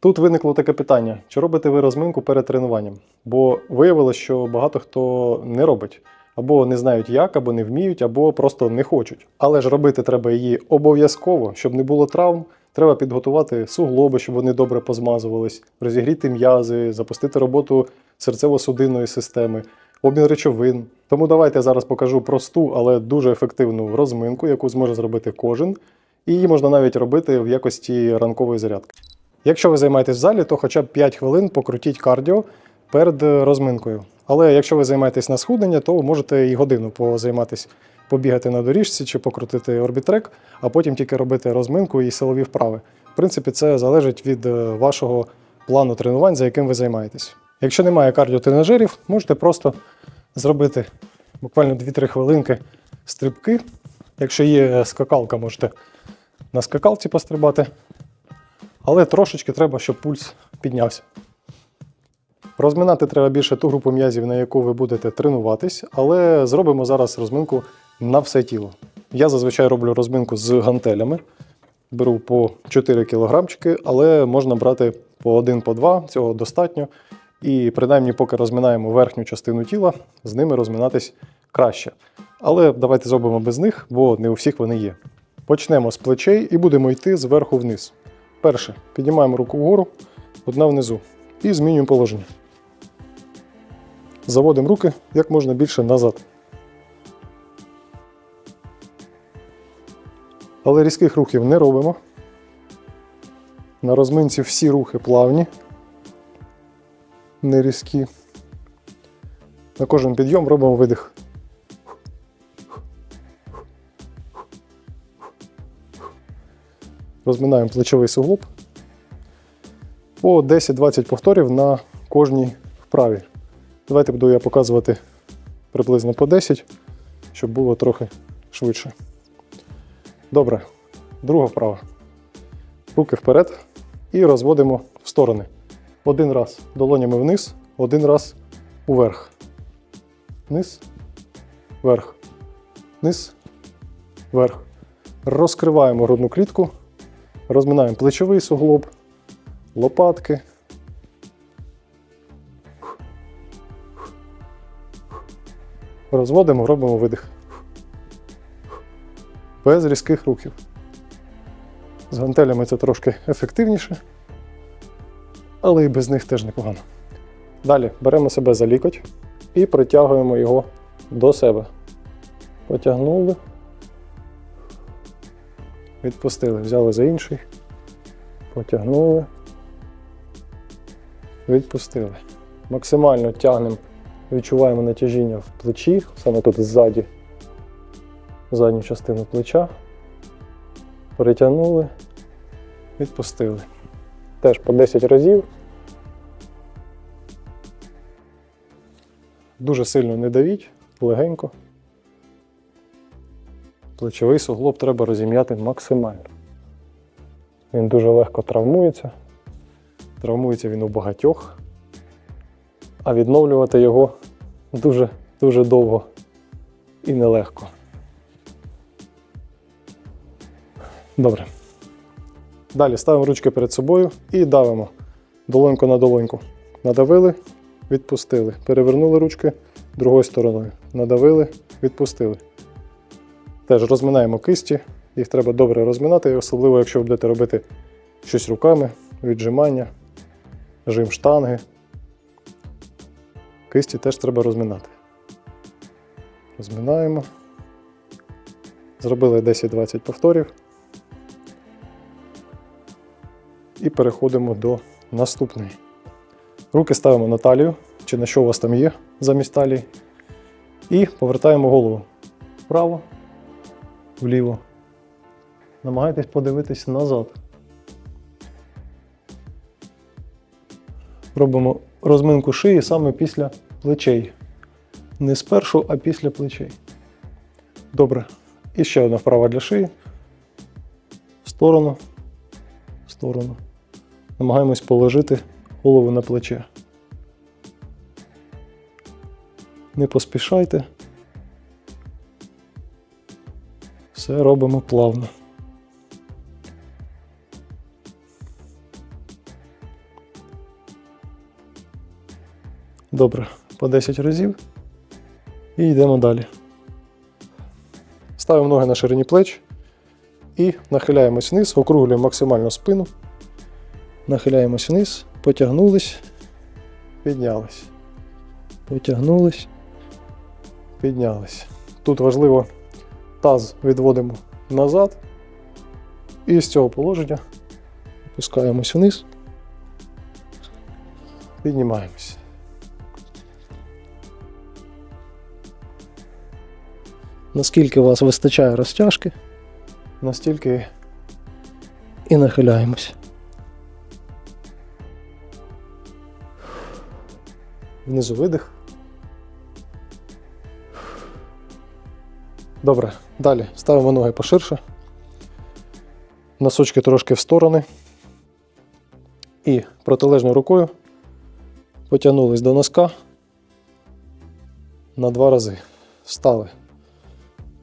Тут виникло таке питання: чи робите ви розминку перед тренуванням? Бо виявилося, що багато хто не робить. Або не знають як, або не вміють, або просто не хочуть. Але ж робити треба її обов'язково, щоб не було травм. Треба підготувати суглоби, щоб вони добре позмазувались, розігріти м'язи, запустити роботу серцево-судинної системи, обмін речовин. Тому давайте я зараз покажу просту, але дуже ефективну розминку, яку зможе зробити кожен. І її можна навіть робити в якості ранкової зарядки. Якщо ви займаєтесь в залі, то хоча б 5 хвилин покрутіть кардіо перед е, розминкою. Але якщо ви займаєтесь на схуднення, то можете і годину позайматись, побігати на доріжці чи покрутити орбітрек, а потім тільки робити розминку і силові вправи. В принципі, це залежить від е, вашого плану тренувань, за яким ви займаєтесь. Якщо немає кардіотренажерів, можете просто зробити буквально 2-3 хвилинки стрибки. Якщо є скакалка, можете на скакалці пострибати. Але трошечки треба, щоб пульс піднявся. Розминати треба більше ту групу м'язів, на яку ви будете тренуватись, але зробимо зараз розминку на все тіло. Я зазвичай роблю розминку з гантелями. Беру по 4 кілограмчики, але можна брати по 1 по 2, цього достатньо. І принаймні, поки розминаємо верхню частину тіла, з ними розминатись краще. Але давайте зробимо без них, бо не у всіх вони є. Почнемо з плечей і будемо йти зверху вниз. Перше, піднімаємо руку вгору, одна внизу. І змінюємо положення. Заводимо руки як можна більше назад. Але різких рухів не робимо. На розминці всі рухи плавні, не різкі. На кожен підйом робимо видих. Розминаємо плечовий суглоб по 10-20 повторів на кожній вправі. Давайте буду я показувати приблизно по 10, щоб було трохи швидше. Добре, друга вправа. Руки вперед і розводимо в сторони. Один раз долонями вниз, один раз уверх. Вниз, вверх. Вниз, вверх. Розкриваємо грудну клітку, розминаємо плечовий суглоб, лопатки. Розводимо, робимо видих. Без різких рухів. З гантелями це трошки ефективніше, але і без них теж непогано. Далі беремо себе за лікоть і притягуємо його до себе. Потягнули. Відпустили, взяли за інший. Потягнули. Відпустили. Максимально тягнемо, відчуваємо натяжіння в плечі, саме тут ззаді, задню частину плеча. Перетягнули, відпустили. Теж по 10 разів. Дуже сильно не давіть, легенько. Плечовий суглоб треба розім'яти максимально. Він дуже легко травмується. Травмується він у багатьох, а відновлювати його дуже-дуже довго і нелегко. Добре. Далі ставимо ручки перед собою і давимо долоньку на долоньку. Надавили, відпустили. Перевернули ручки другою стороною. Надавили, відпустили. Теж розминаємо кисті, їх треба добре розминати, особливо, якщо ви будете робити щось руками, віджимання, жим штанги. Кисті теж треба розминати. Розминаємо. Зробили 10-20 повторів. І переходимо до наступної. Руки ставимо на талію, чи на що у вас там є замість талії. І повертаємо голову вправо, вліво. Намагайтесь подивитись назад. Робимо розминку шиї саме після плечей. Не спершу, а після плечей. Добре. І ще одна вправа для шиї. В сторону, в сторону. Намагаємось положити голову на плече. Не поспішайте. Все робимо плавно. Добре, по 10 разів і йдемо далі. Ставимо ноги на ширині плеч і нахиляємось вниз, округлюємо максимально спину, нахиляємось вниз, потягнулись, піднялись, потягнулись, піднялись. Тут важливо таз відводимо назад. І з цього положення опускаємось вниз, піднімаємось. Наскільки у вас вистачає розтяжки, настільки і нахиляємось. Внизу видих. Добре, далі ставимо ноги поширше. Носочки трошки в сторони. І протилежною рукою потягнулись до носка на два рази. Встали.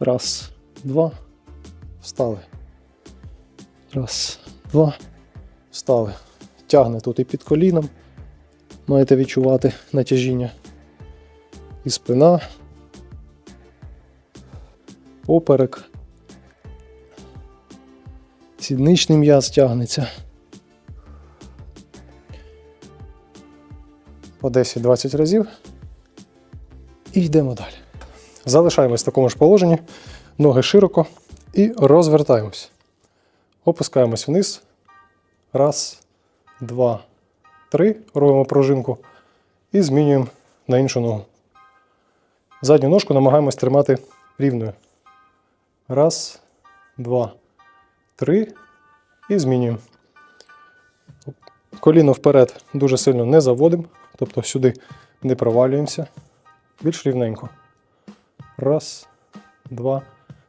Раз, два. Встали. Раз, два. Встали. Тягне тут і під коліном. Маєте відчувати натяжіння. І спина. Поперек. Сідничний м'яз тягнеться. По 10-20 разів. І йдемо далі. Залишаємось в такому ж положенні, ноги широко і розвертаємось. Опускаємось вниз. Раз, два, три. Робимо пружинку і змінюємо на іншу ногу. Задню ножку намагаємось тримати рівною. Раз, два, три. І змінюємо. Коліно вперед дуже сильно не заводимо, тобто сюди не провалюємося. Більш рівненько. Раз, два,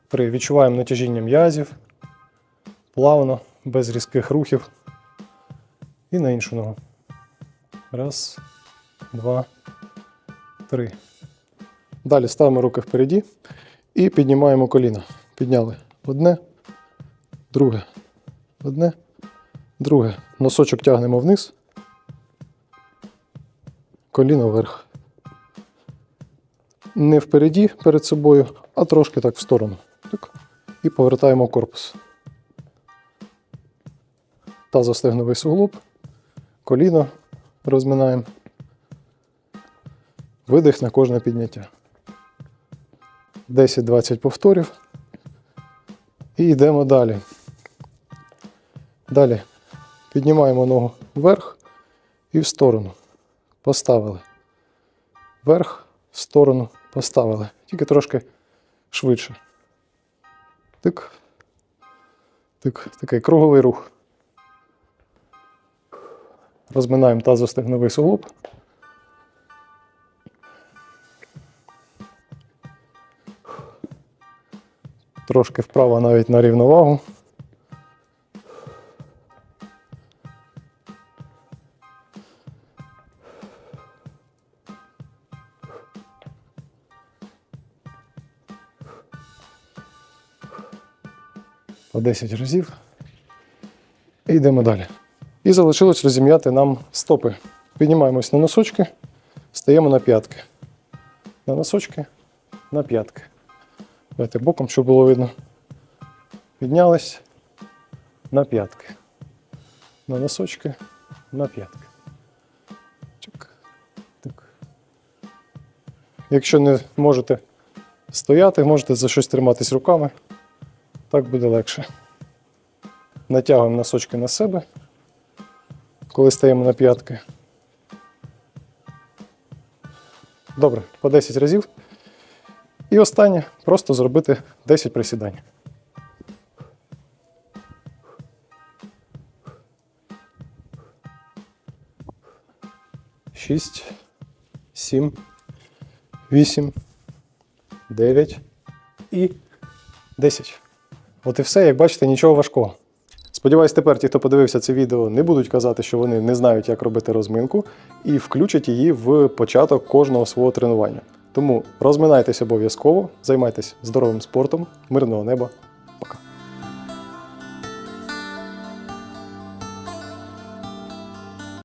три. Відчуваємо натяжіння м'язів. Плавно, без різких рухів. І на іншу ногу. Раз, два, три. Далі ставимо руки впереді і піднімаємо коліна. Підняли одне, друге, одне, друге. Носочок тягнемо вниз. Коліно вверх не впереді перед собою, а трошки так в сторону. Так. І повертаємо корпус. Тазостегновий суглоб, коліно розминаємо. Видих на кожне підняття. 10-20 повторів. І йдемо далі. Далі піднімаємо ногу вверх і в сторону. Поставили. Вверх, в сторону поставили. Тільки трошки швидше. Тик. Тик. Такий круговий рух. Розминаємо тазостегновий суглоб. Трошки вправо навіть на рівновагу. по 10 разів. І йдемо далі. І залишилось розім'яти нам стопи. Піднімаємось на носочки, стаємо на п'ятки. На носочки, на п'ятки. Давайте боком, щоб було видно. Піднялись на п'ятки. На носочки, на п'ятки. Чик. Так. Якщо не можете стояти, можете за щось триматись руками. Так буде легше. Натягуємо носочки на себе, коли стаємо на п'ятки. Добре, по 10 разів. І останнє просто зробити 10 присідань. Шість, сім, вісім, дев'ять і десять. От і все, як бачите, нічого важкого. Сподіваюсь, тепер ті, хто подивився це відео, не будуть казати, що вони не знають, як робити розминку, і включать її в початок кожного свого тренування. Тому розминайтесь обов'язково, займайтесь здоровим спортом, мирного неба